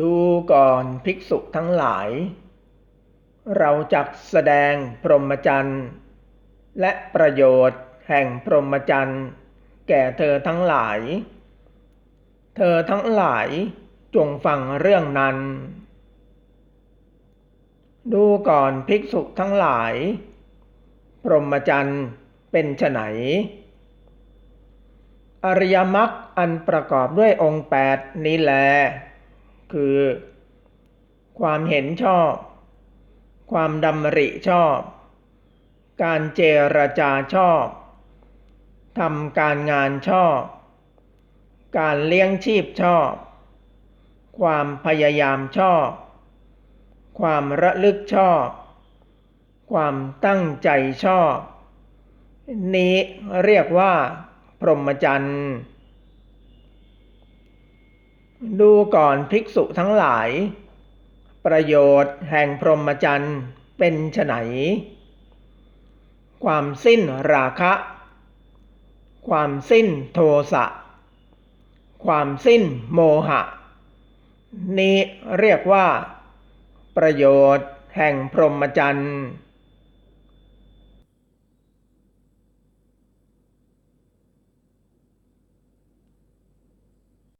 ดูก่อนภิกษุทั้งหลาย เราจักแสดงพรหมจรรย์และประโยชน์แห่งพรหมจรรย์แก่เธอทั้งหลาย เธอทั้งหลายจงฟังเรื่องนั้น ดูก่อนภิกษุทั้งหลาย พรหมจรรย์เป็นไฉนอริยมรรคอันประกอบด้วยองค์แปดนี้แล คือ ความเห็นชอบ ความดำริชอบ การเจรจาชอบทำการงานชอบ การเลี้ยงชีพชอบ ความพยายามชอบ ความระลึกชอบ ความตั้งใจชอบ นี้เรียกว่า พรหมจรรย์ ดูก่อนภิกษุทั้งหลาย ประโยชน์แห่งพรหมจรรย์เป็นไฉนความสิ้นราคะ ความสิ้นโทสะ ความสิ้นโมหะ นี้เรียกว่า ประโยชน์แห่งพรหมจรรย์